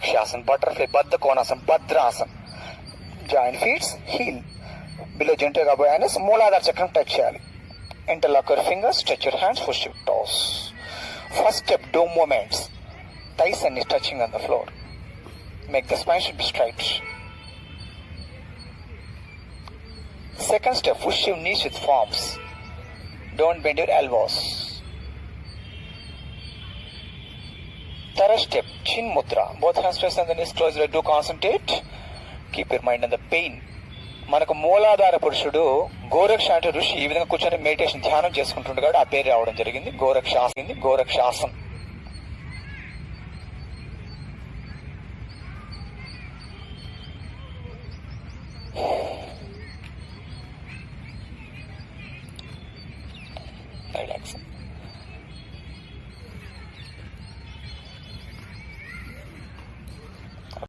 Rakshasana, butterfly, Baddha Konasana, Bhadrasana. Joint feet, heel. Below gentle awareness, Mooladhara Chakram touch చేయాలి. Interlock your fingers, stretch your hands, push your toes. First step, do movements. Thighs and knees touching on the floor. Make the spine should be straight. Second step, push your knees with palms. Don't bend Third step, Chin Mudra. Both hands pressed and the knees closed. Do concentrate. Keep your mind on the pain. మనకు మూలాధార పురుషుడు గోరక్ష అంటే ఋషి ఈ విధంగా కూర్చొని meditation ధ్యానం చేసుకుంటుండే కాబట్టి ఆ పేరు రావడం జరిగింది గోరక్ష గోరక్షాసం రిలాక్స్